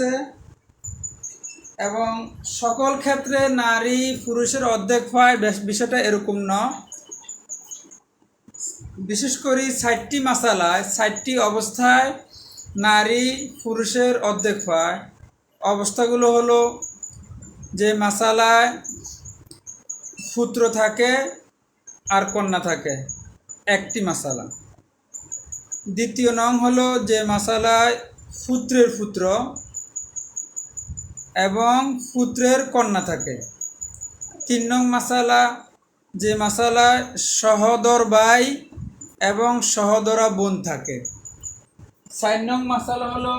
আছে এবং সকল ক্ষেত্রে নারী পুরুষের অর্ধেক বেশ- বিষয়টা এরকম না। বিশেষ করে ষাটটি মাসালায়, ষাটটি অবস্থায় নারী পুরুষের অর্ধেক পায় অবস্থাগুলো হলো যে মাসালায় পুত্র থাকে আর কন্যা থাকে, একটি মাসালা। দ্বিতীয় নং হলো যে মাসালায় পুত্রের পুত্র এবং পুত্রের কন্যা থাকে। তিন নং মাসালা, যে মাসালায় সহদর ভাই এবং সহদরা বোন থাকে। চার নং মাসালা হলো,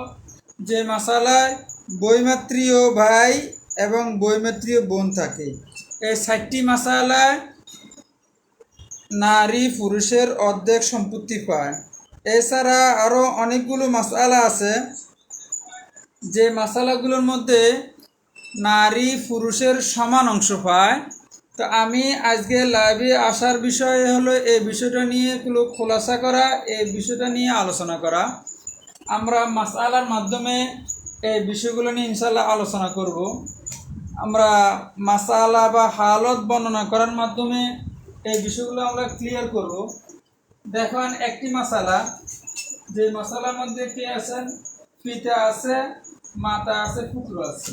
যে মাসালায় বৈমাত্রীয় ভাই এবং বৈমাত্রীয় বোন থাকে। এই চারটি মাসালায় নারী পুরুষের অর্ধেক সম্পত্তি পায়। এছাড়া আরও অনেকগুলো মাসালা আছে। যে মশালাগুলোর মধ্যে নারী পুরুষের সমান অংশ পায়। তো আমি আজকে লাইভে আসার বিষয় হলো এই বিষয়টা নিয়ে একটু খোলাসা করা এই বিষয়টা নিয়ে আলোচনা করা। আমরা মাসালার মাধ্যমে এই বিষয়গুলো নিয়ে ইনশাল্লাহ আলোচনা করব। আমরা মাসালা বা হালত বর্ণনা করার মাধ্যমে এই বিষয়গুলো আমরা ক্লিয়ার করব। দেখুন, একটি মাসালা যে মশালার মধ্যে কি আছেন পিতা আছে মাতা আছে পুত্র আছে।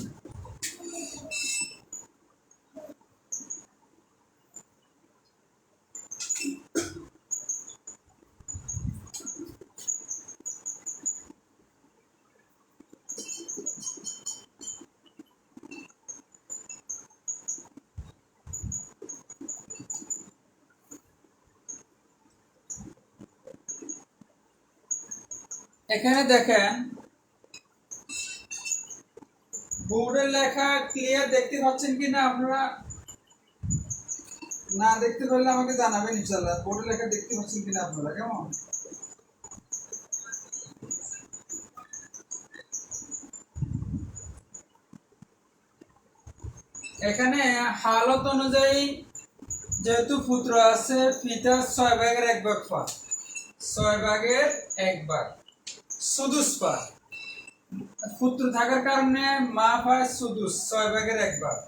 এখানে দেখেন বোর্ডের লেখা ক্লিয়ার দেখতে পাচ্ছেন কি না আপনারা? না দেখতে পারলে আমাকে জানাবেন ইনশাল্লাহ বোর্ডের লেখা দেখতে পাচ্ছেন কিনা আপনারা, কেমন? এখানে হালত অনুযায়ী যেহেতু পুত্র আছে পিতা ছয় ভাগের এক ভাগ পায় ছয় ভাগের এক ভাগ। সুদুস পায় পুত্র থাকার কারণে মা পায় সুদুস ছয় ভাগের এক ভাগ।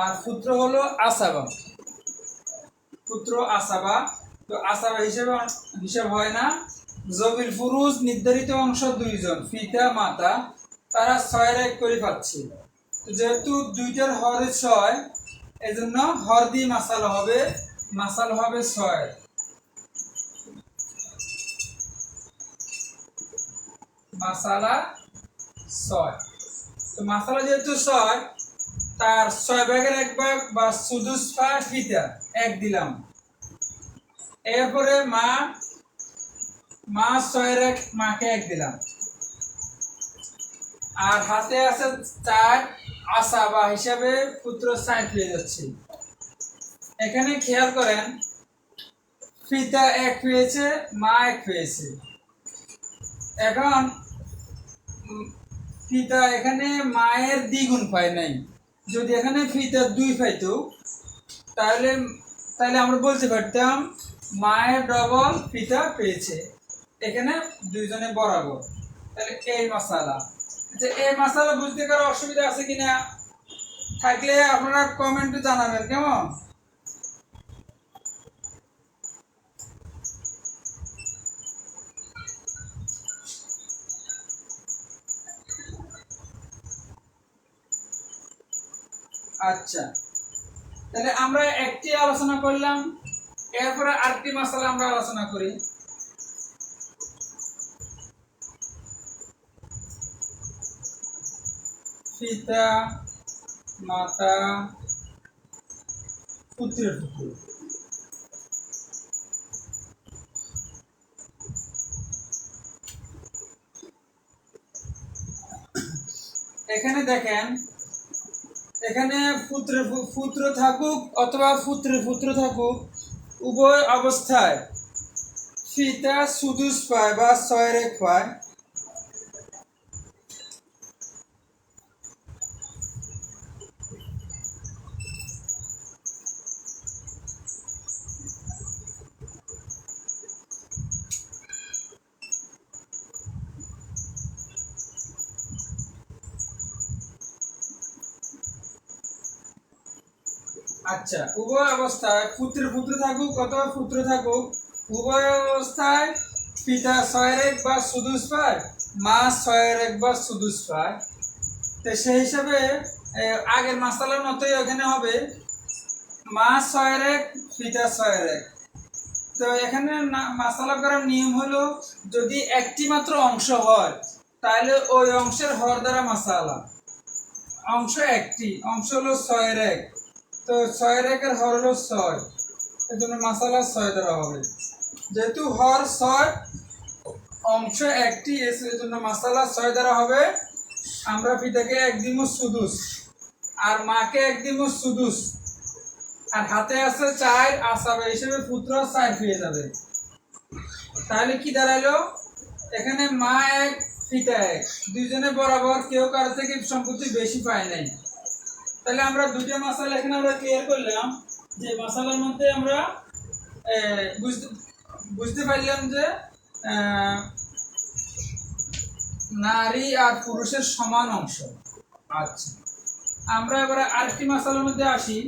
আর পুত্র হলো আসাবা। পুত্র আসাবা, তো আসাবা হিসেবে হিসাব হয় না। জবিল ফুরুজ নির্ধারিত অংশ দুইজন, পিতা, মাতা, তারা ছয়ের এক করে পাচ্ছে। যেহেতু দুইটার হরে ছয় এই জন্য হর দিয়ে মাসাল হবে মাসাল হবে ছয়। মাসালা ছয়। তো মাসালা যেহেতু ছয়, তার ছয় ভাগের এক ভাগ বা সুদুস এক দিলাম। এরপরে মা মা ছয়ের এক, মাকে এক দিলাম। আর হাতে আছে চার আসা বা হিসাবে পুত্র সাইড হয়ে যাচ্ছে। এখানে খেয়াল করেন, পিতা এক পেয়েছে মা এক পেয়েছে এখন পিতা এখানে মায়ের দ্বিগুণ পায় নাই। যদি এখানে পিতা দুই পাইতো, তাহলে তাহলে আমরা বলতে পারতাম, মায়ের ডবল পিতা পেয়েছে। এখানে দুইজনে বরাবর। তাহলে এই মশালা। আচ্ছা এই মশালা বুঝতে কারও অসুবিধা আছে কিনা? থাকলে আপনারা কমেন্টে জানাবেন, কেমন? আচ্ছা। তাহলে আমরা একটি আলোচনা করলাম, এরপরে আরেকটি মশালা আমরা আলোচনা করি। পিতা, মাতা, পুত্রের পুত্র। এখানে দেখেন এখানে পুত্র পুত্র থাকুক অথবা পুত্রের পুত্র থাকুক, উভয় অবস্থায় ফিতা সুদুস পায় বা সয়রে পায় আচ্ছা উভয় অবস্থায় পুত্র পুত্র থাকুক অথবা পুত্র থাকুক, উভয় অবস্থায় পিতা ছয়ের এক বা সুদুস পায়, মা ছয়ের এক বা সুদুস পায়। তো সেই হিসাবে আগের মাসালার মতোই ওখানে হবে। মা ছয়ের এক, পিতা ছয়ের এক। তো এখানে মাসালা করার নিয়ম হলো, যদি একটি মাত্র অংশ হয়, তাহলে ওই অংশের হর দ্বারা মাসালা। অংশ একটি, অংশ হলো ছয়ের এক। তো ছয়ের একের হর হলো ছয়। এই জন্য মাসালা ছয় দ্বারা হবে। যেহেতু হর ছয়, অংশ একটি, এস- এই জন্য মাসালা ছয় দ্বারা হবে। আমরা পিতাকে এক দিমু সুদুস, আর মাকে এক দিমু সুদুস। আর হাতে আছে চার আসাবে হিসেবে পুত্র চার পেয়ে যাবে। তাহলে কি দাঁড়াল? এখানে মা এক, পিতা এক। দুইজনে বরাবর কেউ কারও থেকে সম্পত্তি বেশি পায় নাই। তাহলে আমরা দুইটা মশালা এখানে আমরা ক্লিয়ার করলাম যে মশালার মধ্যে আমরা বুঝতে পারলাম যে নারী আর পুরুষের সমান অংশ। আচ্ছা। আমরা এবার আরেকটি মশালার মধ্যে আসি।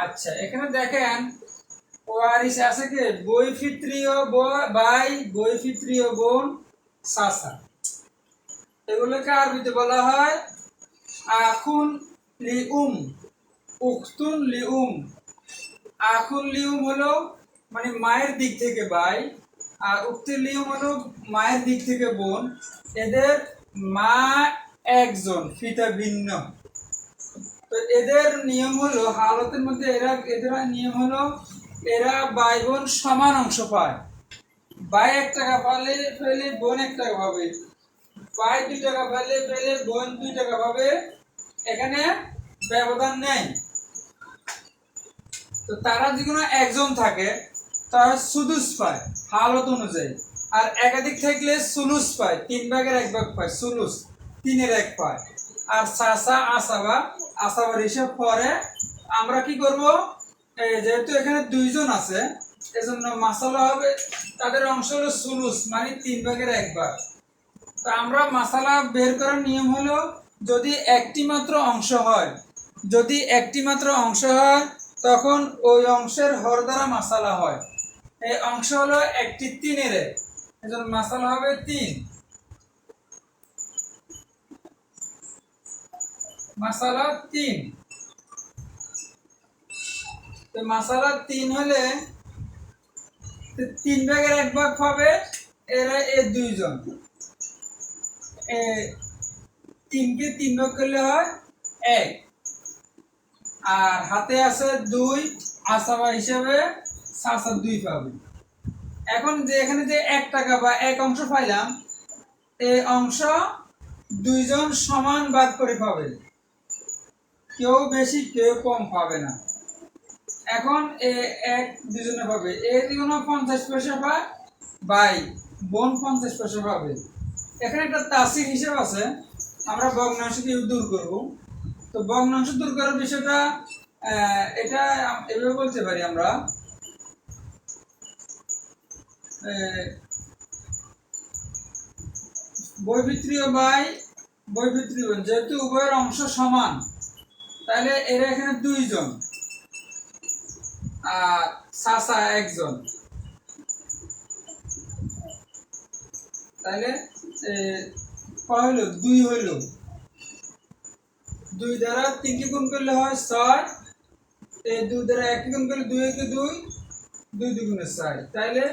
আচ্ছা এখানে দেখেন ওয়ারিস আছে কি? বৈফিত্রীয় ব- ভাই বৈফিত্রীয় বোন সাসা। এগুলোকে আরবিতে বলা হয় আখুন লিউম, উখতুন লিউম। আখুন লিউম হলো মানে মায়ের দিক থেকে ভাই আর উক্তুল লিউম হলো মায়ের দিক থেকে বোন। এদের মা একজন, পিতা ভিন্ন। তো এদের নিয়ম হলো, হালতের মধ্যে এরা, এদের নিয়ম হলো, এরা ভাই বোন সমান অংশ পায়। ভাই এক টাকা পালে পেলে বোন এক টাকা পাবে। ভাই দুই টাকা পেলে পেলে বোন দুই টাকা পাবে। এখানে ব্যবধান নেই। তো তারা যে কোনো একজন থাকে, তারা সুদুস পায়, হালত অনুযায়ী। আর একাধিক থাকলে সুলুস পায়, তিন ভাগের এক ভাগ পায়, সুলুস, তিনের এক পায়। আর সাসা আসাবা আসাবার হিসাব পরে আমরা কি করব? যেহেতু এখানে দুইজন আছে, এজন্য মাসালা হবে, তাদের অংশ হলো সুলুস মানে তিন ভাগের এক ভাগ। তো আমরা মাসালা বের করার নিয়ম হলো, যদি একটি মাত্র অংশ হয়, যদি একটি মাত্র অংশ হয়, তখন ওই অংশের হর দ্বারা মাসালা হয়। এই অংশ হলো একটি তিনের, এজন্য মাসালা হবে তিন। মাসালা তিন। মাসালা তিন হলে তিন ভাগের এক ভাগ পাবে এরা এ দুইজন। তিনকে তিন ভাগ করলে হয় এক। আর হাতে আছে দুই আসাবা হিসাবে সাসা দুই পাবে। এখন যে এখানে যে এক টাকা বা এক অংশ পাইলাম এই অংশ দুইজন সমান ভাগ করে পাবে। কেউ বেশি, কেউ কম পাবে না। এখন এ এক দুজনে পাবে। এ দুজন পঞ্চাশ পয়সা পায় বাই, বোন পঞ্চাশ পয়সা পাবে। এখানে একটা তাসির হিসাব আছে। আমরা ভগ্নাংশকে দূর করব। তো ভগ্নাংশ দূর করার বিষয়টা এটা এভাবে বলতে পারি আমরা। বৈভিত্রীয় বাই বৈভিত্রীয়। যেহেতু উভয়ের অংশ সমান তাহলে এরা এখানে দুইজন। আর সাসা একজন। তাহলে হইল? দুই হইল। দুই দ্বারা তিনকে গুণ করলে হয় ছয়। এই দুই দ্বারা এককে গুণ করলে দুই, একে দুই। দুই দুগুণে ছয় তাইলে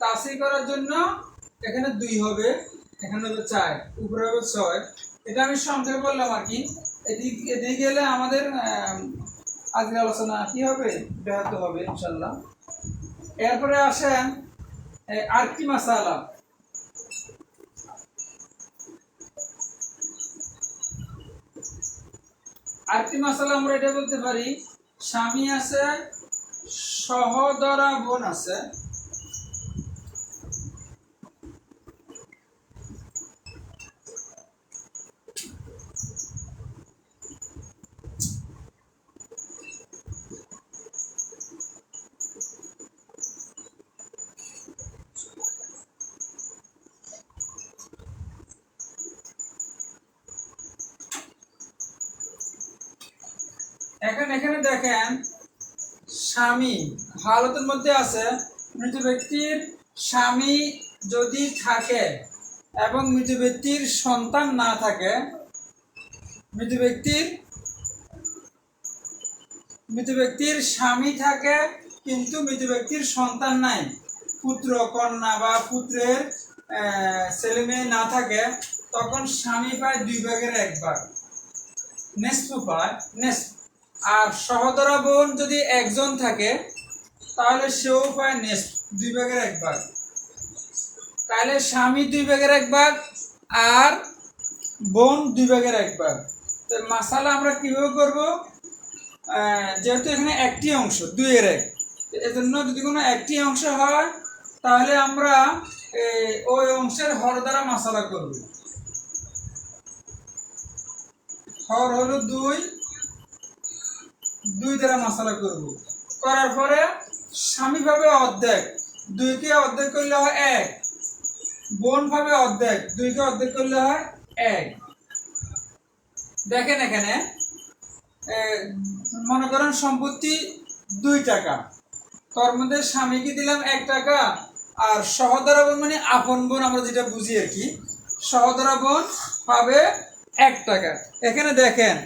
তাসি করার জন্য এখানে দুই হবে। এখানে হবে চার। উপরে হবে ছয়। এটা আমি সংক্ষেপে বললাম আর কি। এদিক এদিকে গেলে আমাদের আজকের আলোচনা কি হবে? ব্যাহত হবে ইনশাল্লাহ এরপরে আসেন এ, আরেকটি মাসালা? আরেকটি মাসালা আমরা এটা বলতে পারি? স্বামী আছে সহদরা বোন আছে। এখন এখানে দেখেন স্বামী, হালতের মধ্যে আছে মৃত ব্যক্তির স্বামী যদি থাকে এবং মৃত ব্যক্তির সন্তান না থাকে, মৃত ব্যক্তির মৃত ব্যক্তির স্বামী থাকে কিন্তু মৃত ব্যক্তির সন্তান নাই। পুত্র, কন্যা বা পুত্রের ছেলে মেয়ে না থাকে, তখন স্বামী পায় দুই ভাগের এক ভাগ। নেসফু পায় নেসফ আর সহদরা বোন যদি একজন থাকে, তাহলে সেও পায় দুই ভাগের এক ভাগ। তাহলে স্বামী দুই ভাগের এক ভাগ আর বোন দুই ভাগের এক ভাগ। তো মাসালা আমরা কীভাবে করব? যেহেতু এখানে একটি অংশ, দুইয়ের এক। এজন্য যদি কোনো একটি অংশ হয়, তাহলে আমরা ওই অংশের হর দ্বারা মাসালা করব। হর হলো দুই দুই দ্বারা মশলা করব। করার পরে স্বামী ভাবে অর্ধেক, দুইকে অর্ধেক করলে হয় এক। বোন ভাবে অর্ধেক, দুইকে অর্ধেক করলে হয় এক। দেখেন এখানে মনে করেন সম্পত্তি দুই টাকা। তোর মধ্যে স্বামীকে দিলাম এক টাকা, আর সহদরা বোন মানে আপন বোন আমরা যেটা বুঝি আর কি, সহদরা বোন পাবে এক টাকা। এখানে দেখেন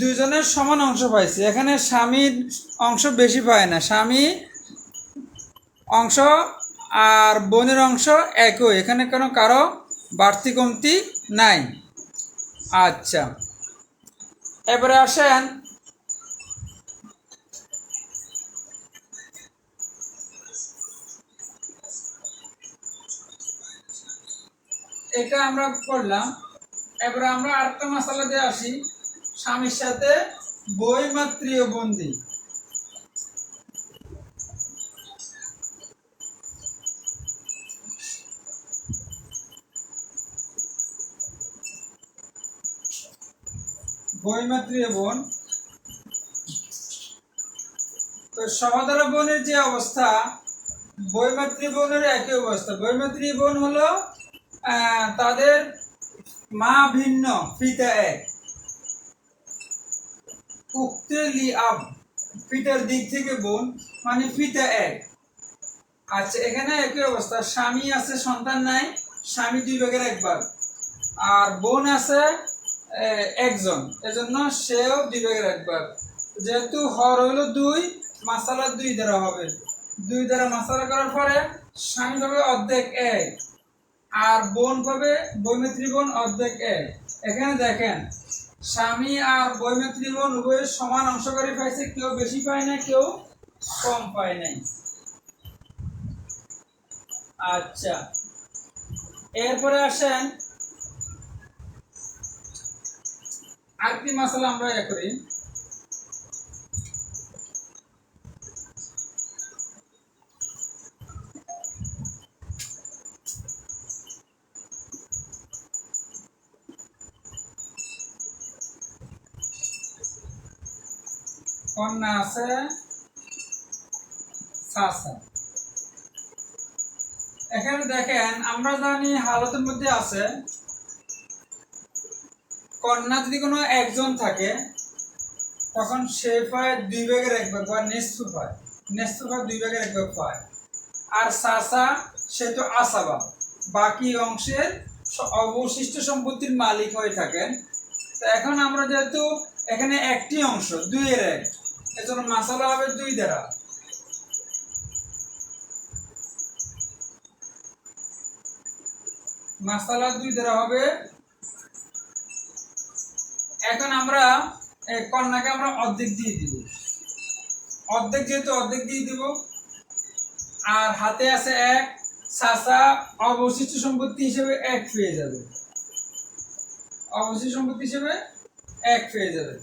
দুইজনের সমান অংশ পাইছে। এখানে স্বামীর অংশ বেশি পায় না। স্বামী অংশ আর বোনের অংশ একই। এখানে কোনো কারও বাড়তি কমতি নাই। আচ্ছা। এবারে আসেন। এটা আমরা করলাম এবারে আমরা আরেকটা মশলা দিয়ে আসি। স্বামীর সাথে বই মাতৃয় বন্দি। বইমাতৃয় বোন। তো সহদরা বোনের যে অবস্থা বইমাতৃ বোনের একই অবস্থা। বইমাতৃ বোন হলো তাদের মা ভিন্ন, পিতা এক। উক্তে লি আব দিক থেকে বোন মানে পিতা এক। আচ্ছা এখানে একই অবস্থা। স্বামী আছে, সন্তান নাই, স্বামী দুই ভাগের একবার আর বোন আছে একজন। এজন্য সেও দুই ভাগের একবার যেহেতু হর হলো দুই, মাসালা দুই দ্বারা হবে। দুই দ্বারা মাসালা করার পরে স্বামী পাবে অর্ধেক এক, আর বোন পাবে বৈমিত্রী বোন অর্ধেক এক। এখানে দেখেন স্বামী আর বৈমিত্রী বোন উভয়ের সমান অংশকারী পাইছে, কেউ বেশি পায় না কেউ কম পায় নাই। আচ্ছা এরপরে আসেন। আরেকটি মাসালা আমরা ইয়ে করি। কন্যা আছে এখানে দেখেন, আমরা জানি হালতের মধ্যে আছে, কন্যা যদি কোনো একজন থাকে, তখন সে পায় দুই ভাগের এক ভাগ, বা নেস্তু পায়। নেস্তু পায় দুই ভাগের এক ভাগ পায়। আর সাসা, সে তো আসাবা। বাকি অংশের অবশিষ্ট সম্পত্তির মালিক হয়ে থাকেন। তো এখন আমরা যেহেতু এখানে একটি অংশ, দুইয়ের এক এজন্য মাসালা হবে দুই দ্বারা মাসালা দুই দ্বারা হবে। এখন আমরা কন্যাকে আমরা অর্ধেক দিয়ে দিব। অর্ধেক যেহেতু অর্ধেক দিয়ে দিব, আর হাতে আছে এক, চাচা, অবশিষ্ট সম্পত্তি হিসেবে এক পেয়ে যাবে। অবশিষ্ট সম্পত্তি হিসেবে এক পেয়ে যাবে।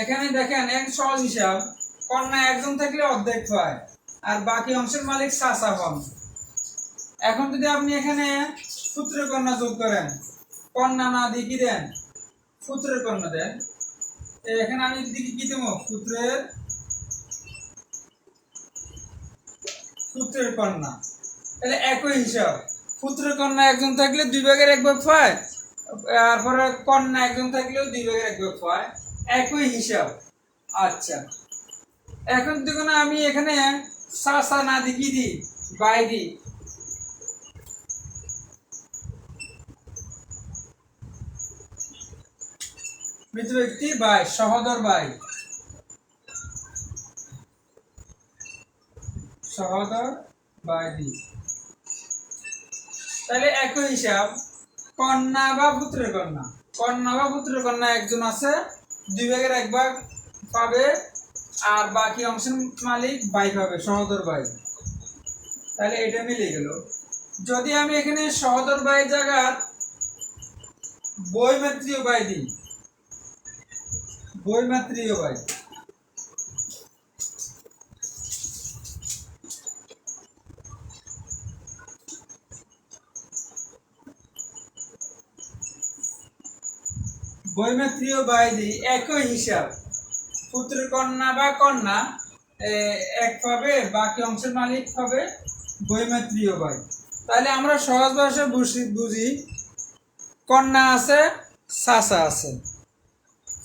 এখানে দেখেন এক সহজ হিসাব, কন্যা একজন থাকলে অর্ধেক হয়, আর বাকি অংশের মালিক চাচা হন। এখন যদি আপনি এখানে পুত্রের কন্যা যোগ করেন, কন্যা না দিয়ে কি দেন? পুত্রের কন্যা দেন। এখানে আমি যদি কি দেব? পুত্রের পুত্রের কন্যা। তাহলে একই হিসাব। পুত্রের কন্যা একজন থাকলে দুই ভাগের এক ভাগ হয় তারপরে কন্যা একজন থাকলেও দুই ভাগের এক ভাগ হয়। একই হিসাব। আচ্ছা। এখন দেখুন আমি এখানে সাসা না দি দিই বাই দিই মৃত ব্যক্তি বাই। সহদর বাই সহদর তাহলে একই হিসাব। কন্যা বা পুত্রের কন্যা। কন্যা বা পুত্রের কন্যা একজন আছে। দুই ভাগের এক ভাগ পাবে আর বাকি অংশের মালিক বাই পাবে, সহদর বাই। তাহলে এটা মিলে গেল। যদি আমি এখানে সহদর বাইয়ের জায়গার বইমাত্রীয় বাই দিই বইমাত্রীয় বাই। বৈমাত্রীয় বাইদি একই হিসাব। পুত্র কন্যা বা কন্যা এক পাবে, বাকি অংশের মালিক পাবে বৈমাত্রীয় বাই তাহলে আমরা সহজ ভাষায় বুঝি বুঝি, কন্যা আছে সাসা আছে।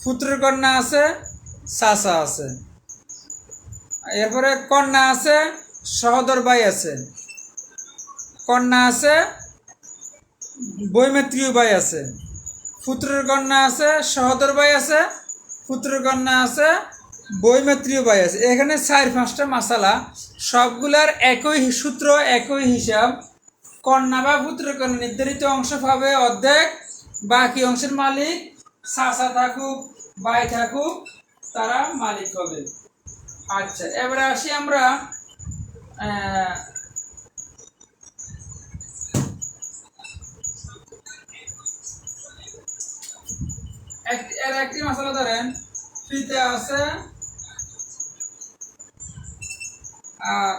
পুত্রের কন্যা আছে সাসা আছে। এরপরে কন্যা আছে, সহদর ভাই আছে। কন্যা আছে, বৈমাত্রীয় ভাই আছে। পুত্রের কন্যা আছে, সহদর ভাই আছে, পুত্রের কন্যা আছে, বৈমাত্রীয় ভাই আছে। এখানে চার পাঁচটা মশালা সবগুলার একই সূত্র, একই হিসাব। কন্যা বা পুত্রের কন্যা নির্ধারিত অংশ পাবে অর্ধেক, বাকি অংশের মালিক চাচা থাকুক বাই থাকুক, তারা মালিক হবে। আচ্ছা এবারে আসি আমরা এর একটি মশলা ধরেন ফিতে আছে, আর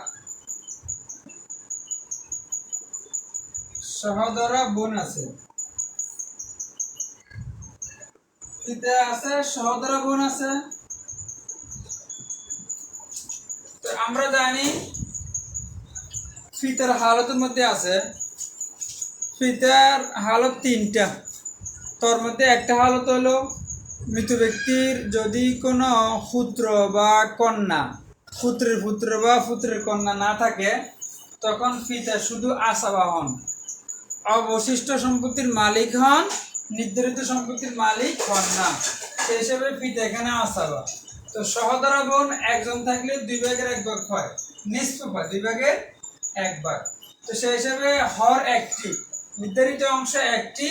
সহদরা বোন আছে। ফিতে আছে, সহদরা বোন আছে। তো আমরা জানি ফিতার হালতের মধ্যে আছে। ফিতার হালত তিনটা। তোর মধ্যে একটা হালত হলো মৃত ব্যক্তির যদি কোনো পুত্র বা কন্যা, পুত্রের পুত্র বা পুত্রের কন্যা না থাকে, তখন পিতা শুধু আশাবা হন অবশিষ্ট সম্পত্তির মালিক হন, নির্ধারিত সম্পত্তির মালিক হন না। সেই হিসেবে পিতা এখানে আশাবা তো সহদরা বোন একজন থাকলে দুই ভাগের এক ভাগ হয় নিষ্পভ হয়, দুই ভাগের এক ভাগ। তো সেই হিসাবে হর একটি, নির্ধারিত অংশ একটি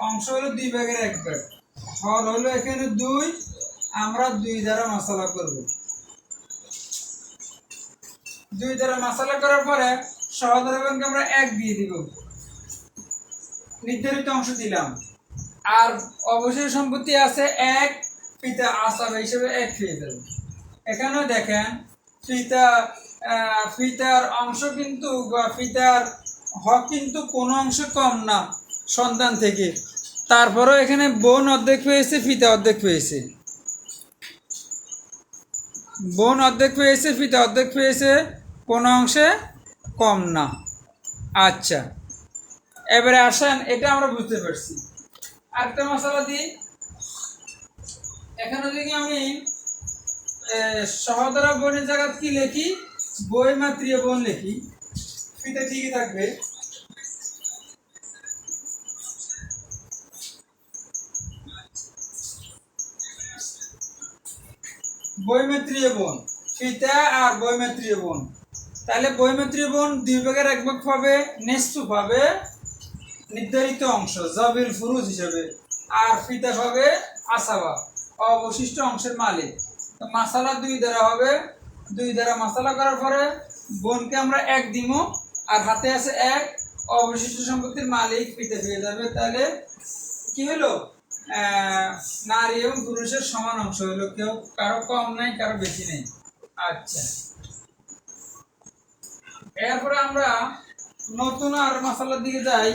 অংশ হলো দুই ভাগের এক ভাগ। হলো এখানে দুই আমরা দুই দ্বারা মশলা করব। দুই দ্বারা মশলা করার পরে সহদরা বোনকে আমরা এক দিয়ে দিব। নির্ধারিত অংশ দিলাম। আর অবশ্যই সম্পত্তি আছে এক পিতা আসাবে হিসেবে এক পেয়ে যাবে এখানেও দেখেন আহ, ফিতার অংশ কিন্তু বা ফিতার হক কিন্তু কোনো অংশ কম না। সন্তান থেকে। তারপরেও এখানে বোন অর্ধেক পেয়েছে ফিতা অর্ধেক পেয়েছে। বোন অর্ধেক পেয়েছে ফিতা অর্ধেক পেয়েছে, কোনো অংশে কম না। আচ্ছা এবারে আসেন, এটা আমরা বুঝতে পারছি। আরেকটা মশলা দিই। এখানে যদি আমি সহদরা বোনের জায়গা কি লিখি? বই মাতৃয় বোন লিখি। ফিতে ঠিকই থাকবে। বৈমেত্রীয় বোন। ফিতা আর বৈমেত্রীয় বোন। তাহলে বৈমেত্রী বোন দুই ভাগের এক ভাগ পাবে নেস্তু পাবে, নির্ধারিত অংশ, জবিল ফুরুজ হিসেবে। আর ফিতা পাবে আসাবা, অবশিষ্ট অংশের মালিক। মাসালা দুই দ্বারা হবে। দুই দ্বারা মশলা করার পরে বোনকে আমরা এক দিমো, আর হাতে আছে এক, অবশিষ্ট সম্পত্তির মালিক ফিতে পেয়ে যাবে। তাহলে কি হলো? নারী এবং পুরুষের সমান অংশ হলো। কেউ কারও কম নাই, কারও বেশি নেই। আচ্ছা। এরপরে আমরা নতুন আর মশলার দিকে যাই।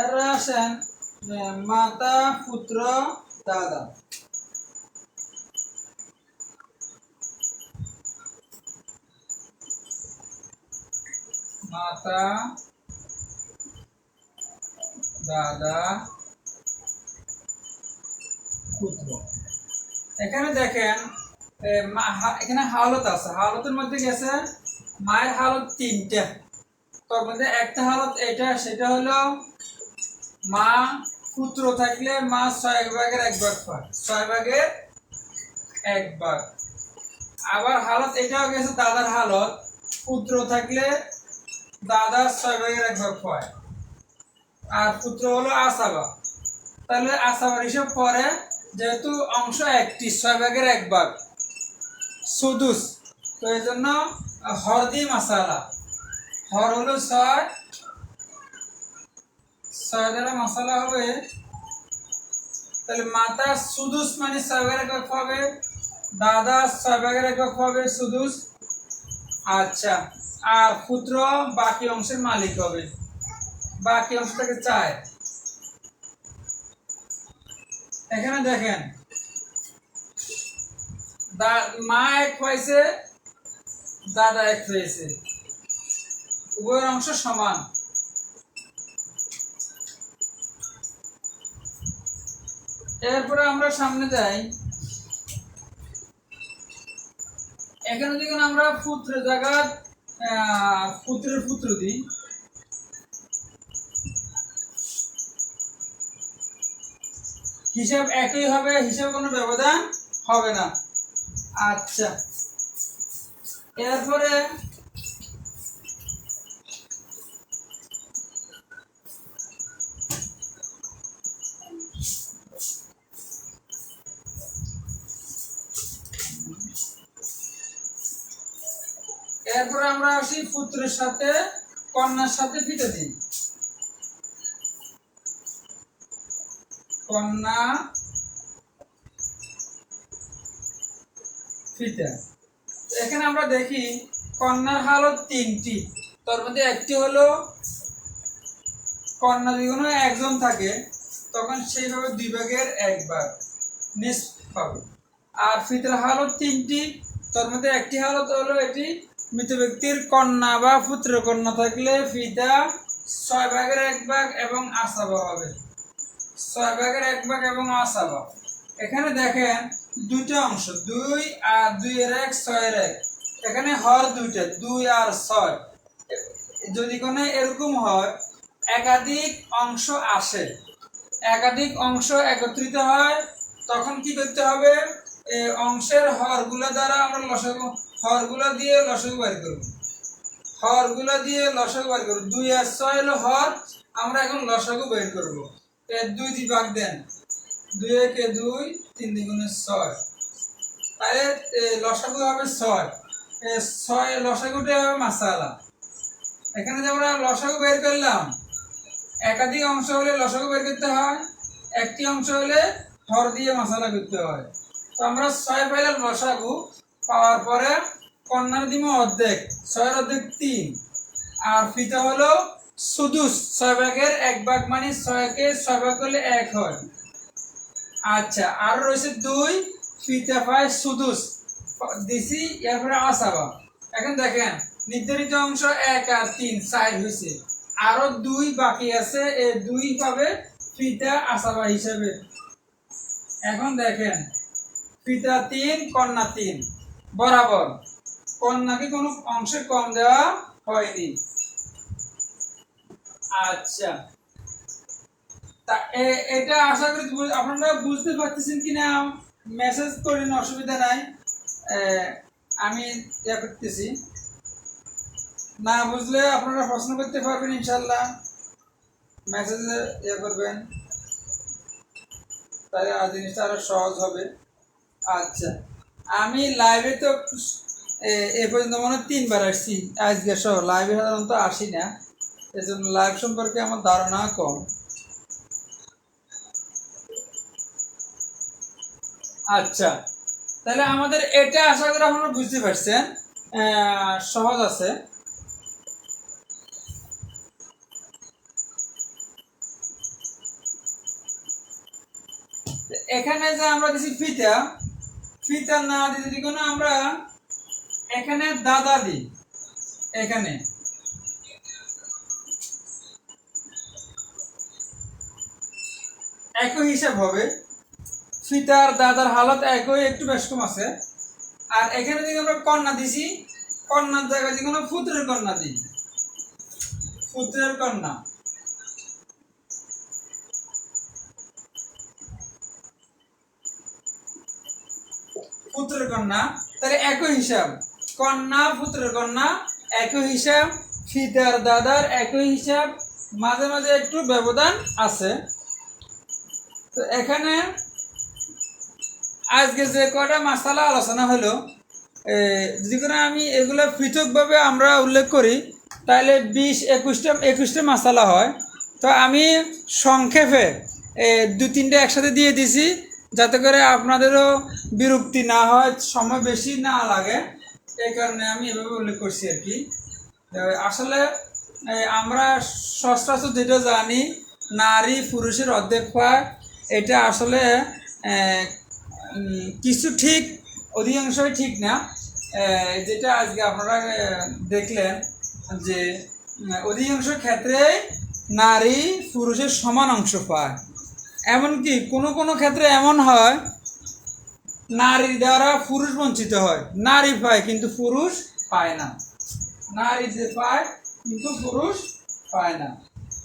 এর আসেন মাতা, পুত্র, দাদা। মাতা দাদা। পুত্র এখানে দেখেন এখানে হালত আছে। হালতের মধ্যে গেছে মায়ের হালত তিনটা। তার মধ্যে একটা হালত এটা, সেটা হলো মা পুত্র থাকলে মা ছয় ভাগের এক ভাগ পায় ছয় ভাগের এক ভাগ। আবার হালত এটাও গেছে দাদার হালত পুত্র থাকলে দাদা ছয় ভাগের এক ভাগ পায় আর পুত্র হলো আসাবা। তাহলে আসাবার হিসাব পরে যেহেতু অংশ একটি, ছয় ভাগের এক ভাগ। সুদুস। তো এই জন্য হরদি মশালা হর হলো ছয়। ছয় মশলা হবে। তাহলে মাতা সুদুস মানে ছয় ভাগের এক ভাগ পাবে। দাদা ছয় ভাগের এক ভাগ পাবে সুদুস। আচ্ছা। আর পুত্র বাকি অংশের মালিক হবে। বাকি অংশটাকে চায়। এখানে দেখেন মা এক হয়েছে দাদা এক হয়েছে উভয়ের অংশ সমান। এরপরে আমরা সামনে যাই। এখানে যখন আমরা পুত্র জায়গা পুত্রের পুত্র দিই। হিসাব একই হবে হিসাব কোনো ব্যবধান হবে না। আচ্ছা। এরপরে এরপরে আমরা আসি পুত্রের সাথে, কন্যার সাথে ফিতে দিই কন্যা ফিতা এখানে আমরা দেখি, কন্যার হালত তিনটি। তার মধ্যে একটি হলো, কন্যা যদি কোনো একজন থাকে, তখন সেইভাবে দুই ভাগের একবার নিস পাবে। আর ফিতর হালত তিনটি, তার মধ্যে একটি হালত হলো এটি মৃত ব্যক্তির কন্যা বা পুত্র কন্যা থাকলে ফিতা ছয় ভাগের এক ভাগ এবং আসাবা হবে ছয় ভাগের এক ভাগ এবং আসাবা এখানে দেখেন দুইটা অংশ, দুই আর দুই এর এক, ছয়ের এক। এখানে হর দুইটা, দুই আর ছয়। যদি কোনো এরকম হয়, একাধিক অংশ আসে। একাধিক অংশ একত্রিত হয়, তখন কি করতে হবে? অংশের হরগুলো দ্বারা আমরা লসাগু হরগুলো দিয়ে লসাগু বের করব। হরগুলো দিয়ে লসক বের করব। দুই আর ছয় হলো হর আমরা এখন লসাগু বের করব। এর দুই দি ভাগ দেন। দুই একে দুই তিন দ্বিগুণে ছয়। তাহলে এ, লসাগু হবে ছয়। ছয় লসাগুটা হবে মাসালা। এখানে যে আমরা লসাগু বের করলাম একাধিক অংশ হলে লসাগু বের করতে হয় একটি অংশ হলে হর দিয়ে মশলা করতে হয়। তো আমরা ছয় পাইলাম লসাগু পাওয়ার পরে কন্যার দিব অর্ধেক, ছয়ের অর্ধেক তিন। আর ফিতা হলো সুদুস, ছয় ভাগের এক ভাগ মানে ছয়কে ছয় ভাগ করলে এক হয়। আচ্ছা আর রয়েছে দুই, ফিতা পায় সুদুস। দিছি, এরপরে আসাবা। এখন দেখেন, নির্ধারিত অংশ এক আর তিন, চার হয়েছে আরও দুই বাকি আছে, এ দুই পাবে ফিতা আসাবা হিসেবে। এখন দেখেন, ফিতা তিন, কন্যা তিন। বরাবর। কন্যাকে কোনো অংশে কম দেওয়া হয়নি। আচ্ছা। তা এটা আশা করি আপনারা বুঝতে পারতেছেন কিনা? মেসেজ করেন অসুবিধা নাই। আমি ইয়ে করতেছি। না বুঝলে আপনারা প্রশ্ন করতে পারবেন ইনশাল্লাহ মেসেজে ইয়ে করবেন। তাহলে জিনিসটা আরও সহজ হবে। আচ্ছা। আমি লাইভে তো এ- পর্যন্ত মনে তিনবার আসছি। আজকে সহ লাইভে সাধারণত আসি না। এজন্য লাইভ সম্পর্কে আমার ধারণা কম। আচ্ছা তাহলে আমাদের এটা আশা করি আপনারা বুঝতে পারছেন। সহজ আছে। এখানে যে আমরা দিছি ফিতা ফিতা না দিতে যদি কোনো আমরা? এখানে দাদা দিই এখানে। একই হিসাব হবে। ফিতার দাদার হালত একই, একটু বেশ কম আছে। আর এখানে যদি আমরা কন্যা দিছি, কন্যার জায়গায় যদি কোনো পুত্রের কন্যা দিই, পুত্রের কন্যা পুত্রের কন্যা, তাহলে একই হিসাব। কন্যা পুত্রের কন্যা, একই হিসাব। ফিতার দাদার একই হিসাব। মাঝে মাঝে একটু ব্যবধান আছে। তো এখানে আজকে যে কয়টা মাসালা আলোচনা হলো যদি করে আমি এগুলো পৃথকভাবে আমরা উল্লেখ করি, তাহলে বিশ, একুশটা একুশটা মাসালা হয়। তো আমি সংক্ষেপে দু তিনটে একসাথে দিয়ে দিছি, যাতে করে আপনাদেরও বিরক্তি না হয়, সময় বেশি না লাগে। এই কারণে আমি এভাবে উল্লেখ করছি আর কি। আসলে আমরা সচরাচর যেটা জানি, নারী পুরুষের অর্ধেক পায় এটা আসলে কিছু ঠিক, অধিকাংশই ঠিক না। যেটা আজকে আপনারা দেখলেন যে অধিকাংশ ক্ষেত্রে নারী পুরুষের সমান অংশ পায়। এমনকি কোনো কোনো ক্ষেত্রে এমন হয় নারী দ্বারা পুরুষ বঞ্চিত হয়। নারী পায় কিন্তু পুরুষ পায় না। নারী যে পায়, কিন্তু পুরুষ পায় না।